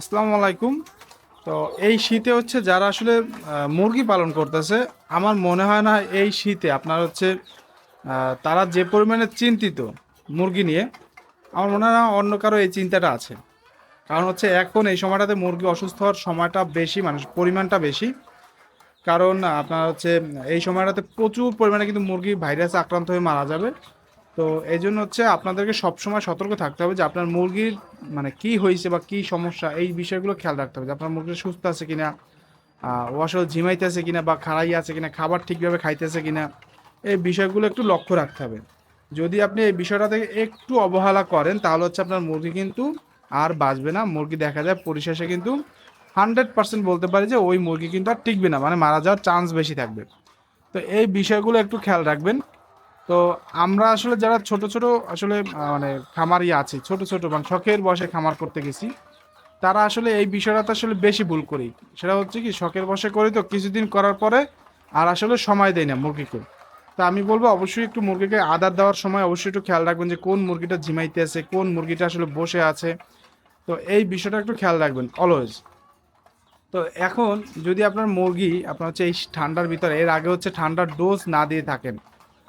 আসসালামু আলাইকুম। তো এই শীতে হচ্ছে যারা আসলে মুরগি পালন করতেছে, আমার মনে হয় না এই শীতে আপনার হচ্ছে তারা যে পরিমাণে চিন্তিত মুরগি নিয়ে, আমার মনে হয় না অন্য কারও এই চিন্তাটা আছে। কারণ হচ্ছে এখন এই সময়টাতে মুরগি অসুস্থ হওয়ার সময়টা বেশি, মানুষ পরিমাণটা বেশি। কারণ আপনার হচ্ছে, এই সময়টাতে প্রচুর পরিমাণে কিন্তু মুরগি ভাইরাসে আক্রান্ত হয়ে মারা যাবে। তো এই জন্য হচ্ছে আপনাদেরকে সবসময় সতর্ক থাকতে হবে যে আপনার মুরগির মানে কি হয়েছে বা কি সমস্যা, এই বিষয়গুলো খেয়াল রাখতে হবে যে আপনার মুরগি সুস্থ আছে কিনা ও আসলে ঝিমাইতেছে কিনা বা খাড়াই আছে কিনা, খাবার ঠিকভাবে খাইতেছে কিনা, এই বিষয়গুলো একটু লক্ষ্য রাখতে হবে। যদি আপনি এই বিষয়টা থেকে একটু অবহেলা করেন, তাহলে হচ্ছে আপনার মুরগি কিন্তু আর বাঁচবে না। মুরগি দেখা যায় পরিশেষে কিন্তু হান্ড্রেড পার্সেন্ট বলতে পারি যে ওই মুরগি কিন্তু আর টিকবে না মানে মারা যাওয়ার চান্স বেশি থাকবে। তো এই বিষয়গুলো একটু খেয়াল রাখবেন। তো আমরা আসলে যারা ছোট ছোট আসলে মানে খামারই আছি, ছোট ছোট মানে শখের বসে খামার করতে গেছি, তারা আসলে এই বিষয়টাতে আসলে বেশি ভুল করি। সেটা হচ্ছে কি, শখের বসে করি তো কিছুদিন করার পরে আর আসলে সময় দেয় না মুরগিকে। তা আমি বলব অবশ্যই একটু মুরগিকে আদার দেওয়ার সময় অবশ্যই একটু খেয়াল রাখবেন যে কোন মুরগিটা ঝিমাইতে আছে, কোন মুরগিটা আসলে বসে আছে। তো এই বিষয়টা একটু খেয়াল রাখবেন অলওয়েজ তো এখন যদি আপনার মুরগি, আপনার হচ্ছে এই ঠান্ডার ভিতরে, এর আগে হচ্ছে ঠান্ডার ডোজ না দিয়ে থাকেন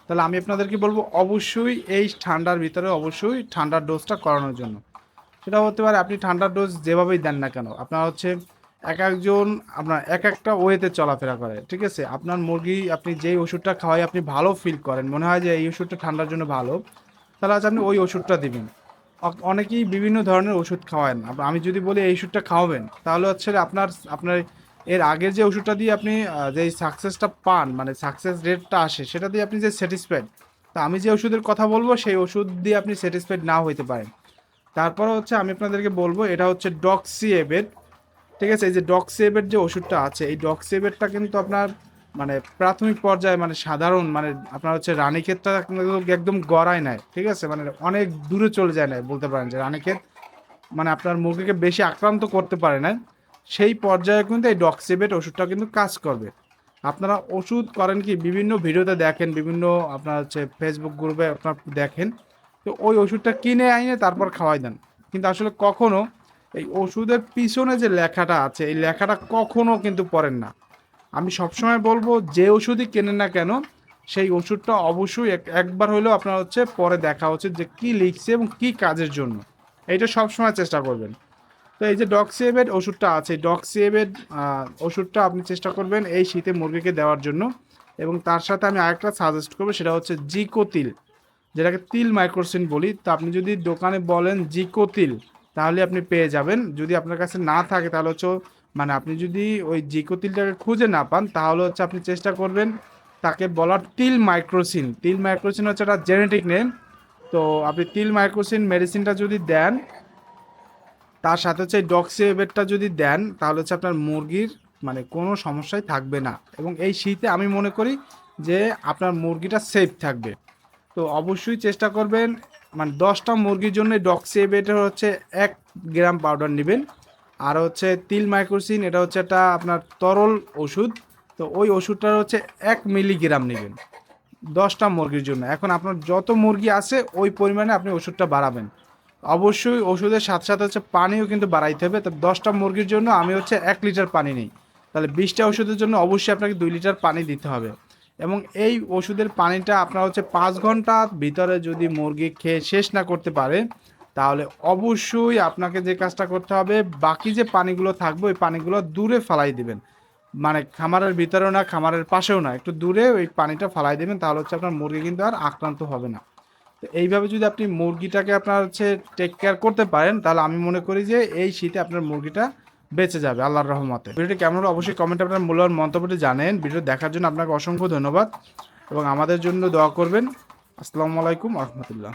তাহলে আমি আপনাদেরকে বলব, অবশ্যই এই ঠান্ডার ভিতরে অবশ্যই ঠান্ডার ডোজটা করানোর জন্য। সেটা হতে পারে আপনি ঠান্ডার ডোজ যেভাবেই দেন না কেন, আপনার হচ্ছে এক একজন আপনার এক একটা ওয়েতে চলাফেরা করে, ঠিক আছে? আপনার মুরগি আপনি যেই ওষুধটা খাওয়াই আপনি ভালো ফিল করেন, মনে হয় যে এই ওষুধটা ঠান্ডার জন্য ভালো, তাহলে আজ আপনি ওই ওষুধটা দিবেন। অনেকেই বিভিন্ন ধরনের ওষুধ খাওয়ান আমি যদি বলি এই ওষুধটা খাওয়াবেন, তাহলে হচ্ছে আপনার আপনার এর আগের যে ওষুধটা দিয়ে আপনি যে সাকসেসটা পান মানে সাকসেস রেটটা আসে, সেটা দিয়ে আপনি যে স্যাটিসফাইড তা আমি যে ওষুধের কথা বলব, সেই ওষুধ দিয়ে আপনি স্যাটিসফাইড না হইতে পারেন। তারপর হচ্ছে আমি আপনাদেরকে বলব, এটা হচ্ছে ডক্সিএবেট ঠিক আছে? এই যে ডক্সিএবেট যে ওষুধটা আছে, এই ডক্সিএবেটটা কিন্তু আপনার মানে প্রাথমিক পর্যায়ে মানে সাধারণ মানে আপনার হচ্ছে রানীক্ষেতটা একদম গড়ায় নেয়, ঠিক আছে? মানে অনেক দূরে চলে যায় না, বলতে পারেন যে রানীক্ষেত মানে আপনার মুরগিকে বেশি আক্রান্ত করতে পারে না। সেই পর্যায়ে কিন্তু এই ডক্সিবেট ওষুধটা কিন্তু কাজ করবে। আপনারা ওষুধ করেন কি, বিভিন্ন ভিডিওতে দেখেন, বিভিন্ন আপনার হচ্ছে ফেসবুক গ্রুপে আপনার দেখেন, তো ওই ওষুধটা কিনে আইনে তারপর খাওয়াই দেন। কিন্তু আসলে কখনো এই ওষুধের পিছনে যে লেখাটা আছে, এই লেখাটা কখনো কিন্তু পড়েন না। আমি সবসময় বলব, যে ওষুধই কেনেন না কেন, সেই ওষুধটা অবশ্যই এক- একবার হলেও আপনার হচ্ছে পরে দেখা উচিত যে কি লিখছে এবং কি কাজের জন্য। এইটা সবসময় চেষ্টা করবেন। তো এই যে ডক্সিএবেড ওষুধটা আছে ডক্সিএবেড ওষুধটা আপনি চেষ্টা করবেন এই শীতে মুরগিকে দেওয়ার জন্য। এবং তার সাথে আমি আরেকটা সাজেস্ট করব, সেটা হচ্ছে জিকো তিল যেটাকে তিল মাইক্রোসিন বলি। তো আপনি যদি দোকানে বলেন জিকো তিল তাহলে আপনি পেয়ে যাবেন। যদি আপনার কাছে না থাকে, তাহলে হচ্ছে মানে আপনি যদি ওই জিকো তিলটাকে খুঁজে না পান, তাহলে হচ্ছে আপনি চেষ্টা করবেন তাকে বলার তিল মাইক্রোসিন তিল মাইক্রোসিন হচ্ছে একটা জেনেটিক নেম তো আপনি তিল মাইক্রোসিন মেডিসিনটা যদি দেন তার সাথে হচ্ছে ডক্সিএবেটটা যদি দেন, তাহলে হচ্ছে আপনার মুরগির মানে কোনো সমস্যাই থাকবে না। এবং এই শীতে আমি মনে করি যে আপনার মুরগিটা সেফ থাকবে। তো অবশ্যই চেষ্টা করবেন মানে দশটা মুরগির জন্য ডক্সিএবেটের হচ্ছে এক গ্রাম পাউডার নেবেন। আর হচ্ছে তিল মাইক্রোসিন, এটা হচ্ছে একটা আপনার তরল ওষুধ। তো ওই ওষুধটার হচ্ছে এক মিলিগ্রাম নেবেন দশটা মুরগির জন্য। এখন আপনার যত মুরগি আছে, ওই পরিমাণে আপনি ওষুধটা বাড়াবেন। অবশ্যই ওষুধের সাথে সাথে হচ্ছে পানিও কিন্তু বাড়াইতে হবে। তো দশটা মুরগির জন্য আমি হচ্ছে এক লিটার পানি নিই। তাহলে বিশটা ওষুধের জন্য অবশ্যই আপনাকে দুই লিটার পানি দিতে হবে। এবং এই ওষুধের পানিটা আপনার হচ্ছে পাঁচ ঘণ্টা ভিতরে যদি মুরগি খেয়ে শেষ না করতে পারে, তাহলে অবশ্যই আপনাকে যে কাজটা করতে হবে, বাকি যে পানিগুলো থাকবে, ওই পানিগুলো দূরে ফালাই দিবেন। মানে খামারের ভিতরেও না, খামারের পাশেও না, একটু দূরে ওই পানিটা ফালাই দেবেন, তাহলে হচ্ছে আপনার মুরগি কিন্তু আর আক্রান্ত হবে না। তো এইভাবে যদি আপনি মুরগিটাকে আপনার হচ্ছে টেক কেয়ার করতে পারেন, তাহলে আমি মনে করি যে এই শীতে আপনার মুরগিটা বেঁচে যাবে, আল্লাহর রহমতে। ভিডিওটি কেমন হলো অবশ্যই কমেন্টে আপনার মূল্যবান মন্তব্যটি জানেন। ভিডিও দেখার জন্য আপনাকে অসংখ্য ধন্যবাদ এবং আমাদের জন্য দোয়া করবেন। আসসালামু আলাইকুম রহমতুল্লাহ।